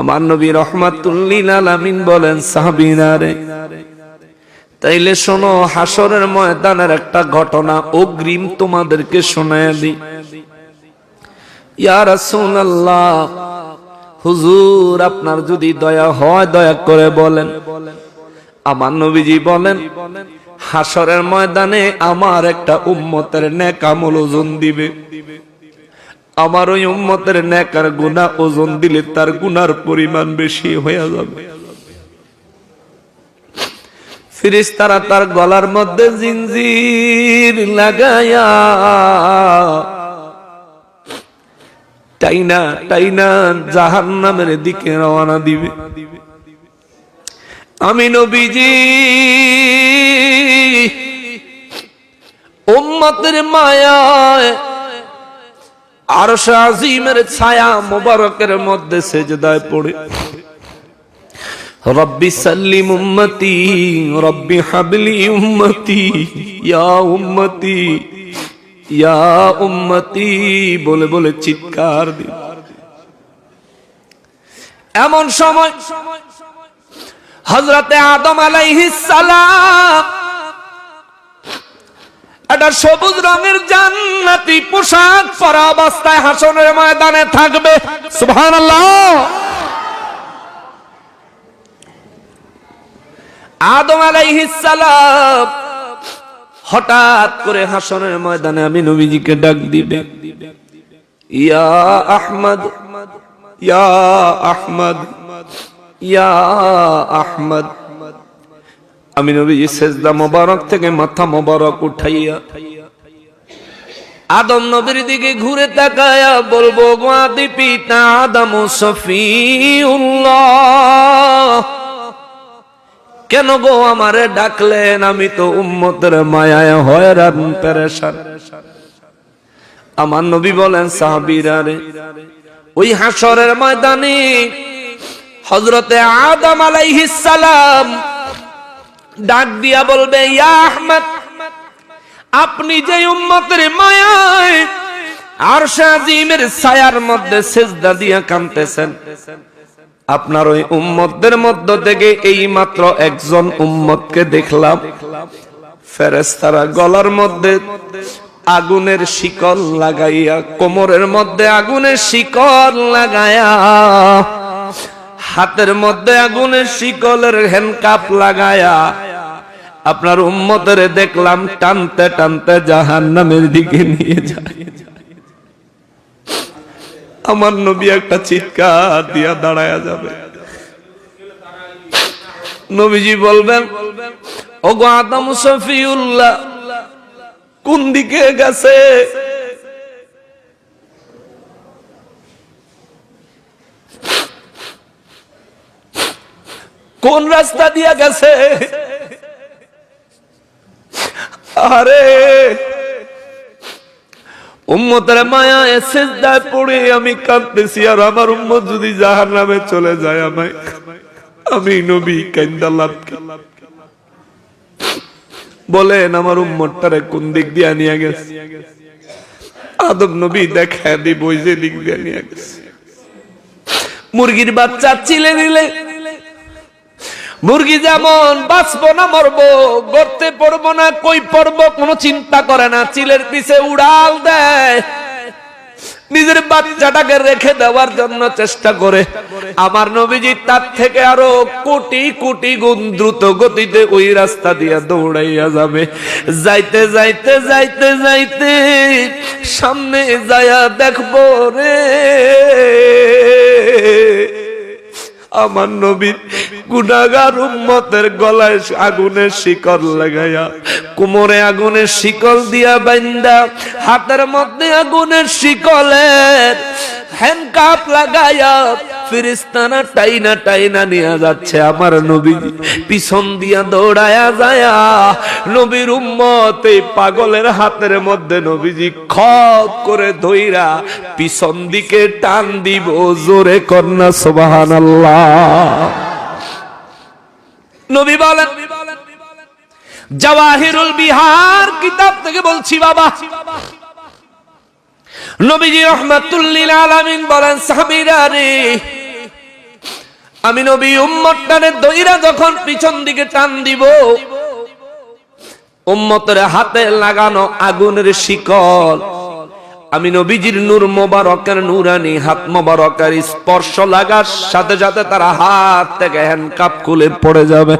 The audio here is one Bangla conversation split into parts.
আমার নবী রহমাতুল্লিল আলামিন বলেন সাহাবিনা রে, তাইলে শোনো হাসরের ময়দানের একটা ঘটনা অগ্রিম তোমাদেরকে শোনায় দিই। ইয়া রাসূলুল্লাহ, হুজুর, আপনার যদি দয়া হয়, দয়া করে বলেন। আমার নবীজি বলেন হাসরের ময়দানে আমার একটা উম্মতের নেক আমল ওজন দিবে। আমার ওই উম্মতের নেকার গুণা ওজন দিলে তার গুনার পরিমাণ বেশি হয়ে যাবে। ফিরিস্তারা তার গলার মধ্যে জিনজির লাগায়া টাইনা টাইনা জাহান নামের দিকে রওনা দিবে। আমি নবীজি, উম্মতের মায়ায় আর আজিমের ছায়া মোবারকের মধ্যে সেজদায় পড়ে। রব্বি সাল্লিম উম্মতি, রব্বি হাবলি উম্মতি, ইয়া উম্মতি ইয়া উম্মতি, বলে বলে চিৎকার দি। এমন সময় হজরতে আদম আলাইহিস সালাম একটা সবুজ রঙের জান্নাতি পোশাক পরা অবস্থায় হাসনের ময়দানে থাকবে। সুবহানাল্লাহ। আদম আলাইহিস হঠাৎ করে হাসনের ময়দানে আমি নবীজিকে ডাক দিবে। ইয়া আহমদ ইয়া আহমদ ইয়া আহমদ। আমি নবীজি সেজদা মোবারক থেকে মাথা মোবারক উঠাইয়া আদম নবীর দিকে ঘুরে তাকায়া বলব গোয়াদি পিতা আদম সফিউল্লাহ, কেন গো আমারে ডাকলেন? আমি তো উম্মতের মায়ায় হয়রান, পেরেশান। আমার নবী বলেন, সাহাবীরা রে, ওই হাসরের ময়দানে হযরতে আদম আলাইহিস সালাম ডাক দিয়া বলবে, ইয়া আপনি যে উম্মতের মায়ায় আর ছায়ার মধ্যে সেজদা দিয়া কাঁদতেছেন, আপনার ওই উম্মতদের মধ্য থেকে এই মাত্র একজন উম্মতকে দেখলাম। ফেরেস্তারা গলার মধ্যে আগুনের শিকল লাগাইয়া, কোমরের মধ্যে আগুনের শিকল লাগাইয়া, হাতের মধ্যে আগুনের শিকলের হ্যান্ডকাপ লাগায়া আপনার উম্মতের দেখলাম টানতে টানতে জাহান নামের দিকে নিয়ে যায়। আমার নবী একটা চিৎকার দিয়া দাঁড়ায়া যাবে। নবীজি বলবেন ও গো আদম সফিউল্লাহ কোন দিকে গেছে? কোন রাস্তা দিয়া গেছে? আরে। উম্মতের মায়া সেজদায় পড়ে আমি কাঁদতেছি, আর আমার উম্মত যদি জাহার নামে চলে যায় আমায়, আমি নবী কান্দালাত বলেন, আমার উম্মতটারে কোন দিক দিয়ে নিয়ে গেছে? আদম নবী দেখা দিব ওই যে দিক দিয়ে নিয়ে গেছে। মুরগির বাচ্চা চিলে দিলে মুরগি যেমন বাঁচবো না মরবো গড়তে পড়ব না, কই পড়ব, কোনো চিন্তা করে না, চিলের পিছে উড়াল দেয়। নিজের বাচ্চাটাকে রেখে দেওয়ার জন্য চেষ্টা করে। আমার নবীজি তার থেকে আরও কোটি কোটি গুণ দ্রুত গতিতে ওই রাস্তা দিয়ে দৌড়াইয়া যাবে। যাইতে যাইতে যাইতে যাইতে সামনে যায়া দেখব রে। আমার নবীর গুনাগার উম্মতের গলায় আগুনের শিকল লাগাইয়া, কোমরে আগুনের শিকল দিয়া বাইন্দা, হাতের মধ্যে আগুনের শিকলের হ্যান্ডকাপ লাগাইয়া ফিরিস্তানা টাইনা টাইনা নিয়ে যাচ্ছে আমার নবী। পিছন দিয়া দৌড়ায়া যায়া নবীর উম্মত এই পাগলের হাতের মধ্যে নবীজি খপ করে ধইরা পিছন দিকে টান দিব, জোরে কন্যা সোবাহান নবী বলেন, জওয়াহিরুল বিহার কিতাব থেকে বলছি বাবা। নবীজি রহমাতুল্লিল আলামিন বলেন, সাহাবীরা রে, আমি নবী উম্মত টানে দইরা যখন পিছন দিকে টান দিব, উম্মতের হাতে লাগানো আগুনের শিকল, আমি নবীজির নূর মোবারকের নূরানি, হাত মোবারকের স্পর্শ লাগার সাথে সাথে তারা হাত থেকে হ্যান্ডকাপ খুলে পড়ে যাবে।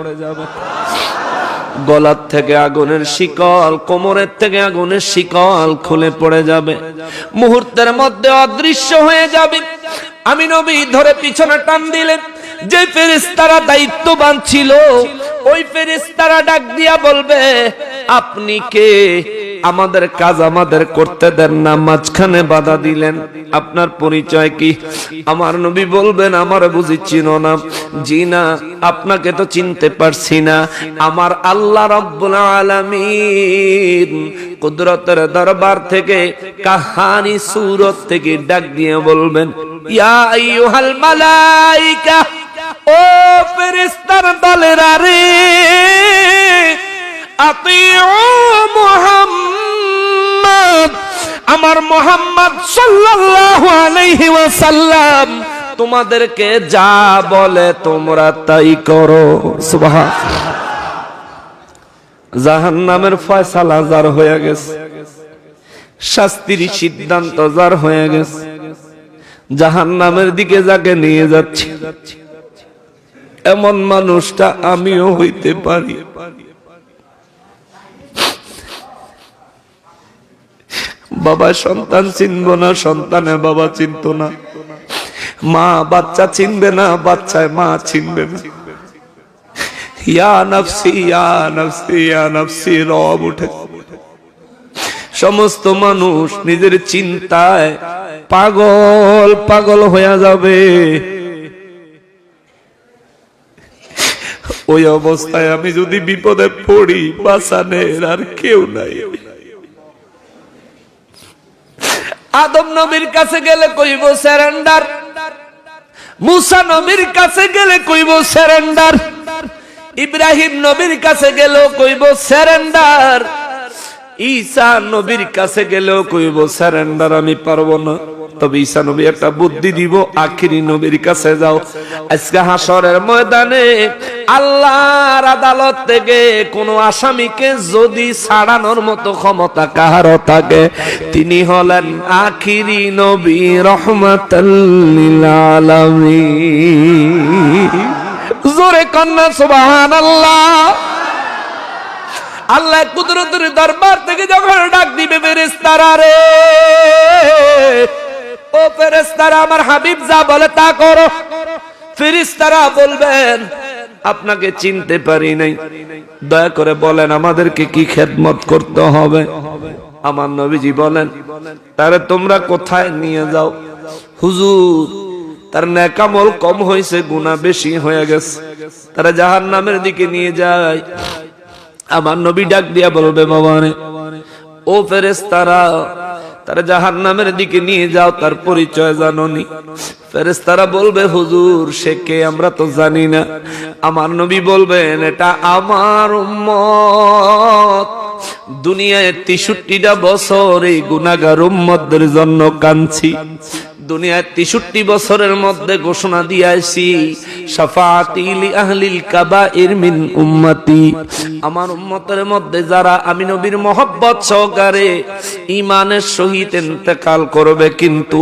গলার থেকে আগুনের শিকল, কোমরের থেকে আগুনের শিকল খুলে পড়ে যাবে। মুহূর্তের মধ্যে অদৃশ্য হয়ে যাবে। আমি নবী ধরে পিছনে টান দিলেন, যে ফেরেশতারা দায়িত্ববান ছিল ওই ফেরেশতারা ডাক দিয়া বলবে, আপনি কে? আমাদের কাজ আমাদের করতে দেন না। মাঝখানে বাধা দিলেন। আপনার পরিচয় কি? আমার নবী বলবেন, আমার বুঝি চিনো না। জি না, আপনাকে তো চিনতে পারছি না। আমার আল্লাহ রব্বুল আলামিন কুদরতের দরবার থেকে কাহানি সুরত থেকে ডাক দিয়ে বলবেন, ইয়া আইয়ুহাল মালাইকা ও ফেরেশতার দলেরা রে, আতিউ মুহাম্মদ, আমার মোহাম্মদ সাল্লাল্লাহু আলাইহি ওয়াসাল্লাম, তোমাদেরকে যা বলে তোমরা তাই করো। সুবহান জাহান্নামের ফয়সালা যার হয়ে গেছে, শাস্তির সিদ্ধান্ত যার হয়ে গেছে, জাহান্নামের দিকে যাকে নিয়ে যাচ্ছে এমন মানুষটা আমিও হইতে পারি। বাবা সন্তান চিনব না, সন্তানে বাবা চিনত না। মা, বাচ্চা চিনবে না, বাচ্চায় মা চিনবে না। সমস্ত মানুষ নিজের চিন্তায় পাগল পাগল হয়ে যাবে। ওই অবস্থায় আমি যদি বিপদে পড়ি, বাঁচানের আর কেউ নাই। আদম নবীর কাছে গেলে কইব স্যারেন্ডার মুসা নবীর কাছে গেলে কইব স্যারেন্ডার ইব্রাহিম নবীর কাছে গেলেও কইব স্যারেন্ডার ঈসা নবীর কাছে গেলেও কইব স্যারেন্ডার আমি পারব না। তবে ঈসা নবী একটা বুদ্ধি দিব, আখিরি নবীর কাছে যাও। আজকে হাসরের ময়দানে আল্লাহর আদালত থেকে কোন আসামিকে যদি ছাড়ানোর মতো ক্ষমতা কাহারও থাকে, তিনি হলেন আখিরি নবী রহমাতাল্লিল আলামিন। জোরে কন্যা, সুবহানাল্লাহ। আল্লাহ কুদরতের দরবার থেকে যখন ডাক দিবে ফেরেস্তারা রে ও ফেরেস্তারা আমার হাবিব যা বলে তা করো। ফেরেস্তারা বলবেন, আপনাকে চিনতে পারি নাই। দয়া করে বলেন, আমাদেরকে কি খেদমত করতে হবে? আমার নবীজি বলেন, তারে তোমরা কোথায় নিয়ে যাও? হুজুর, তার নেকামল কম হয়েছে গুণা বেশি হয়ে গেছে। তারা জাহান নামের দিকে নিয়ে যায়। আমার নবী ডাক দিয়া বলবে, বাবারে, ও ফেরেস তারা তারা জাহান নামের দিকে নিয়ে যাও, তার পরিচয় জাননি। তারা বলবে, হুজুর, সে কে? আমরা তো জানি না। আমার নবী বলবেন, এটা আমার দুনিয়ায় তেষট্টিটা বছর এই গুনাগার উম্মতদের জন্য কাঁদছি। দুনিয়ায় তেষট্টি বছরের মধ্যে ঘোষণা দিয়েছি সাফাতিল আহলিল কাবাইর মিন উম্মতি। আমার উম্মতের মধ্যে যারা আমি নবীর মহব্বত সহকারে ইমানের সহিত ইন্তেকাল করবে কিন্তু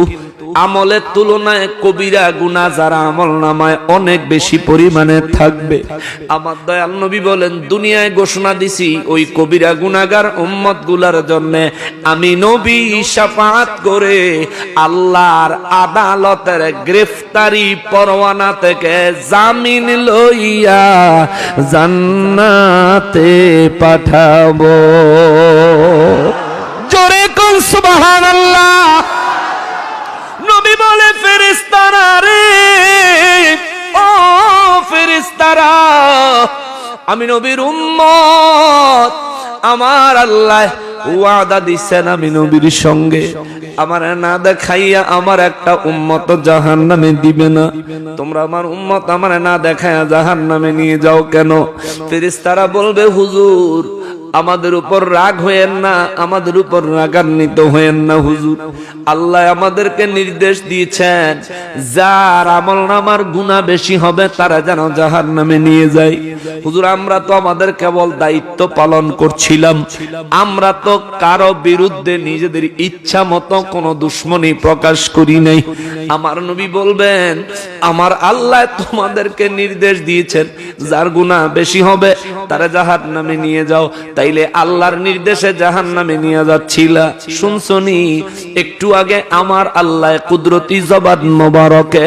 আমলের তুলনায় কবিরা গুনা যারা আমল নামায় অনেক বেশি পরিমাণে থাকবে। আমার দয়াল নবী বলেন, দুনিয়ায় ঘোষণা দিছি, ওই কবিরা গুনাগার উম্মতগুলার জন্য আমি নবী সাফাত করে আল্লাহর আদালতের গ্রেফতারি পরোয়ানা থেকে জামিন লইয়া জান্নাতে পাঠাবো। জোরে কোন সুবহানাল্লাহ। ফেরেস্তারা আমি নবীর উম্মত। আমার আল্লাহ ওয়াদা দিচ্ছেন আমি নবীর সঙ্গে। আমার না দেখাইয়া আমার একটা উম্মত জাহান নামে দিবে না। তোমরা আমার উম্মত আমার না দেখাইয়া জাহান নামে নিয়ে যাও কেন? ফিরিস্তারা বলবে, হুজুর আমাদের উপর রাগ হয়েন না, আমাদের উপর রাগান্বিত হয়েন না, হুজুর। আল্লাহ আমাদেরকে নির্দেশ দিয়েছেন, যার আমল নামার গুণা বেশি হবে, তারা যেন জাহার নামে নিয়ে যায়। হুজুর, আমরা তো আমাদের কেবল দায়িত্ব পালন করছিলাম। আমরা তো কারও বিরুদ্ধে নিজেদের ইচ্ছা মতো কোনো দুশ্মনী প্রকাশ করি নাই। আমার নবী বলবেন, আমার আল্লাহ তোমাদেরকে নির্দেশ দিয়েছেন, যার গুণা বেশি হবে, তারা জাহার নামে নিয়ে যাও। তাইলে আল্লাহর নির্দেশে জাহান নামে নিয়ে যাচ্ছিলা। শুনছনি? একটু আগে আমার আল্লাহ কুদরতি জবাদ মোবারকে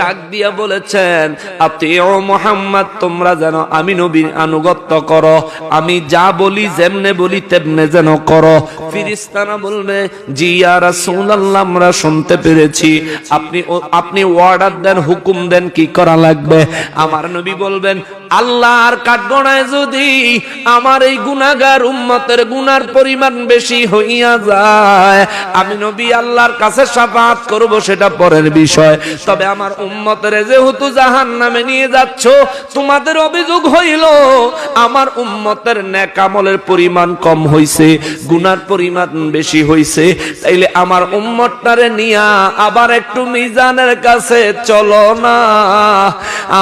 ডাক দিয়া বলেছেন, আপনি ও মোহাম্মদ, তোমরা যেন আমি নবীর আনুগত্য করো, আমি যা বলি যেমনে বলি তেমনে যেন করো। ফিরিস্তানা বলবে, জি রাসূলুল্লাহ, আমরা শুনতে পেরেছি। আপনি আপনি অর্ডার দেন, হুকুম দেন, কি করা লাগবে? আমার নবী বলবেন আল্লাহ আল্লাহর কাঠগড়ায় যদি আমার এই গুনাহগার উম্মতের গুনার পরিমাণ বেশি হইয়া যায়। আমি নবী আল্লাহর কাছে সাফাত করব, সেটা পরের বিষয়। তবে আমার উম্মতের যেহেতু জাহান নামে নিয়ে যাচ্ছ, তোমাদের অভিযোগ হইল, আমার উম্মতের নেকামলের পরিমাণ কম হইছে, গুনার পরিমাণ বেশি হইছে। তাইলে আমার উম্মতটারে নিয়া আবার একটু মিজানের কাছে চলো না।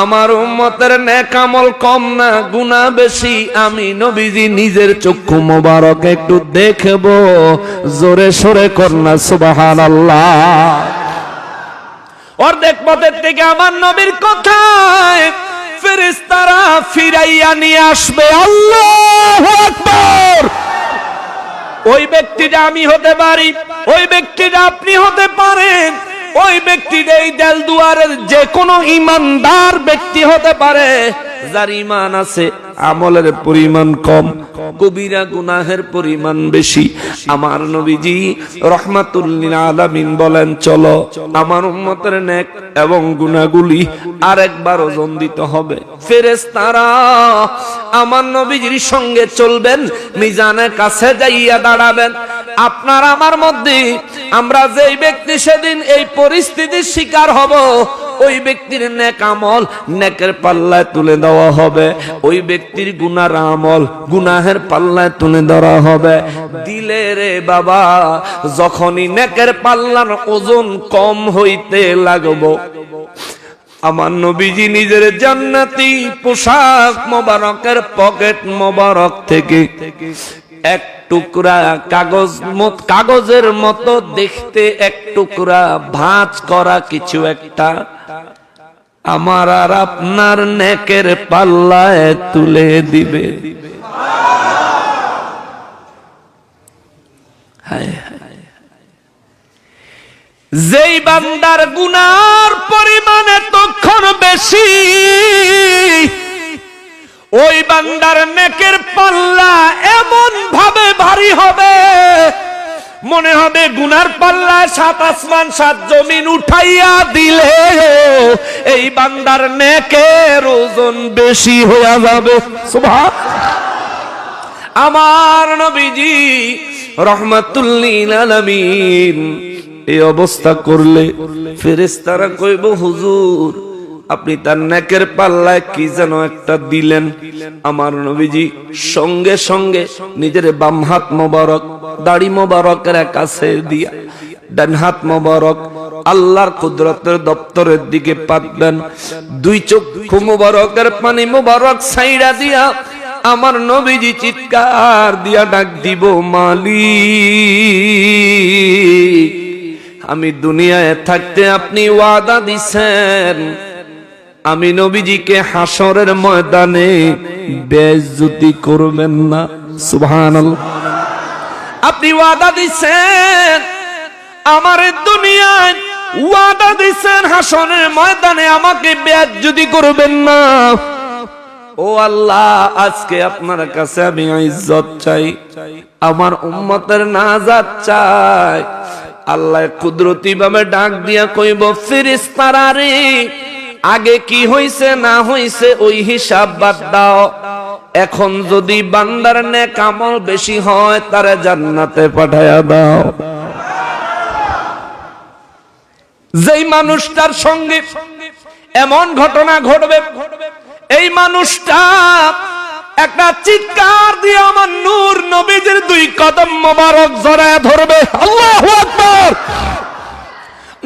আমার উম্মতের নেকামল কম না, গুনাহ বেশি। আমি নবীজি নিজের চক্ষু মোবারক একটু দেখব। জোরে সরে কন্যা, সুবহানাল্লাহ। অর্ধেক পথের থেকে আমার নবীর কথায় ফিরাইয়া নিয়ে আসবে। আল্লাহু ওই ব্যক্তিটা আমি হতে পারি, ওই ব্যক্তিটা আপনি হতে পারেন। ওই ব্যক্তিটা এই দেল যে কোনো ইমানদার ব্যক্তি হতে পারে। যার ইমান আছে, আমলের পরিমাণ কম কবিরা গুনাহের পরিমাণ বেশি। আমার নবীজি রহমাতুল্লিল আলামিন বলেন, চলো, আমার উম্মতের নেক এবং গুনাহগুলি আরেকবার ওজন দিতে হবে। ফেরেশতারা আমার নবীজির সঙ্গে চলবেন, মিজানের কাছে যাইয়া দাঁড়াবেন। আপনার আমার মধ্যে আমরা যেই ব্যক্তি সেদিন এই পরিস্থিতির শিকার হব ওই ব্যক্তির নেক আমল নেকের পাল্লায় তুলে দেওয়া হবে। ওই ব্যক্তির গুনার আমল গুনাহের পাল্লায় তুলে ধরা হবে। দিলে রে বাবা, যখনই নেকের পাল্লার ওজন কম হইতে লাগবো। আমার নবীজি নিজের জান্নাতি পোশাক মোবারকের পকেট মোবারক থেকে এক টুকরা কাগজ কাগজের মতো দেখতে এক টুকরা, ভাঁজ করা কিছু একটা। আমার আর আপনার নেকের পাল্লায় তুলে দিবে। যেই বান্দার গুনার পরিমাণে তখন বেশি ওই বান্দার নেকের পাল্লা এমন ভাবে ভারী হবে, মনে হবে গুনার পাল্লা সাত আসমান, সাত জমিন উঠাইয়া দিলে এই বান্দার নেকের ওজন বেশি হইয়া যাবে। আমার নবীজি রহমাতুল্লিল আলামিন এই অবস্থা করলে ফেরেশতারা কইব, হুজুর আপনি তার নেকের পাল্লায় কি যেন একটা দিলেন। আমার নবীজি, সঙ্গে সঙ্গে নিজের বাম হাত মোবারক, দাড়ি মোবারকের কাছে দিয়া ডান হাত মোবারক আল্লাহর কুদরতের দপ্তরের দিকে পাতবেন দুই চক্ষু মোবারকের পানি মোবারক সাইড়া দিয়া আমার নবীজি চিৎকার দিয়া ডাক দিব মালি আমি দুনিয়ায় থাকতে আপনি ওয়াদা দিছেন। আমি নবীজিকে হাসরের ময়দানে বেজ্জতি করবেন না, সুবহানাল্লাহ। আপনি ওয়াদা দিচ্ছেন, আমার দুনিয়ায় ওয়াদা দিছেন হাসনের ময়দানে আমাকে বেজ্জতি করবেন না। ও আল্লাহ, আজকে আপনার কাছে আমি ইজ্জত চাই, আমার উম্মতের নাজাত চাই। আল্লাহ কুদরতি ভাবে ডাক দিয়া কইব ফিরিস্তারা রে আগে কি হইছে, না হইছে, ওই হিসাব বাদ দাও। এখন যদি বান্দার নেক আমল বেশি হয়, তারে জান্নাতে পাঠায়া দাও। যেই মানুষটার সঙ্গে এমন ঘটনা ঘটবে, এই মানুষটা একটা চিৎকার দিয়ে আমার নূর নবীজির দুই কদম মোবারক জড়ায় ধরবে। আল্লাহু আকবার!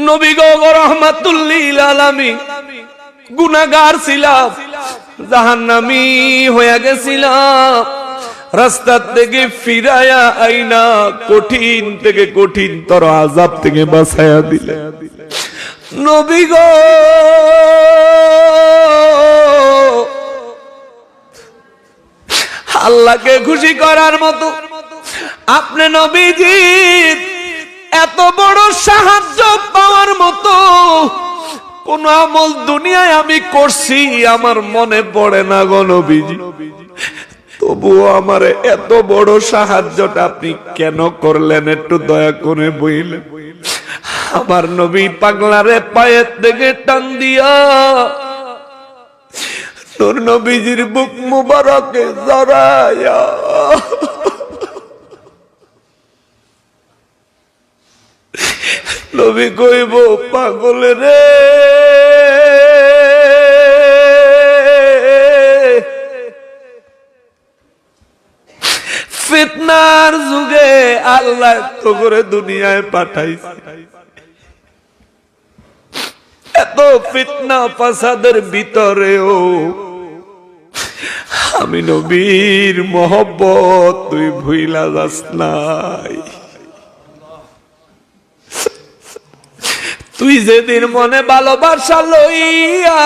নবী গো রহমাতুল্লিল আলামিন। গুনাহগার ছিলাম, জাহান্নামী হয়ে গেছিলাম। রাস্তার থেকে ফিরায়া আইনা কঠিন থেকে কঠিন তর আজাব থেকে বাঁচায়া দিলে। নবী গো, আল্লাহকে খুশি করার মতো আপনি নবীজি এত বড় সাহায্য পাওয়ার মতো কোন আমল দুনিয়ায় আমি করছি, আমার মনে পড়ে না গো নবীজি। তবুও আমার এত বড় সাহায্যটা আপনি কেন করলেন, একটু দয়া করে বইলেন। আমার নবী পাগলারে পায়ের থেকে টান দিয়া, তোর নবীজির বুক মুবারকে জড়ায়া নবী কইব, পাগল রে। ফিতনার যুগে আল্লাহ তো করে দুনিয়ায় পাঠাইছে। এত ফিতনা ফাসাদের ভিতরেও আমি নবীর মোহব্বত তুই ভুইলা যাস নাই। তুই যেদিন মনে ভালোবাসা লইয়া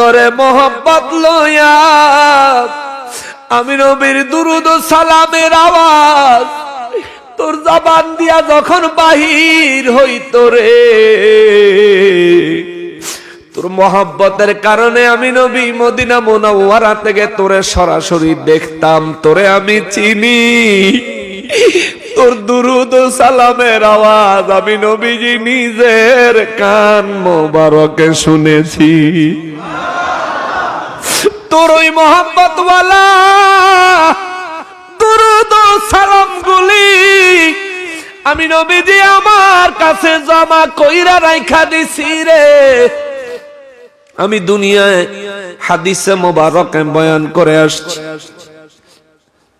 অন্তরে মোহাম্মত লইয়া আমি নবীর দুরুদ সালামের আওয়াজ, তোর জবান দিয়া যখন বাহির হইত রে। তোর মহাব্বতের কারণে আমি নবী মদিনা মোনাওয়ারা থেকে তোরে সরাসরি দেখতাম, তোরে আমি চিনি। তোর দুরুদ সালামের আওয়াজ আমি নবীজি নিজের কান মোবারকে শুনেছি। তোর ওই মোহাম্মতওয়ালা দুরুদ সালাম গুলি আমি নবীজি আমার কাছে জমা কইরা রাইখা দিছি রে। আমি দুনিয়ায় হাদিসে মোবারকে বয়ান করে আসছি।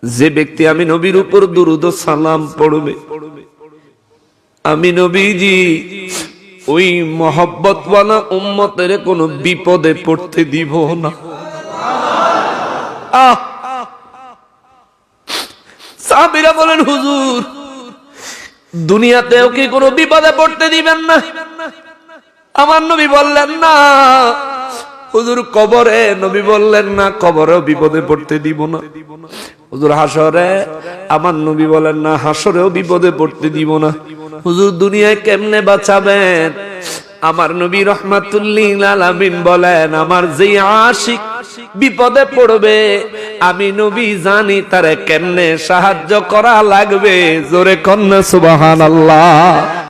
যে ব্যক্তি আমি নবীর উপর দুরুদ সালাম পড়বে, আমি নবীজি ওই মহব্বতওয়ালা উম্মতের কোনো বিপদে পড়তে দিব না। আহ! বলেন, হুজুর, দুনিয়াতেও কি কোনো বিপদে পড়তে দিবেন না? আমার নবী বললেন, না। হুজুর কবরে, নবী বললেন, না কবরেও বিপদে পড়তে দিব না। হুজুর হাসরে, আমার নবী বলেন, না, হাসরেও বিপদে পড়তে দিব না। হুজুর দুনিয়ায় কেমনে বাঁচাবেন? আমার নবী রহমাতুল্লিল আলামিন বলেন, আমার যে আশিক বিপদে পড়বে, আমি নবী জানি তারে কেমনে সাহায্য করা লাগবে। জোরে কন্যা সুবাহান আল্লাহ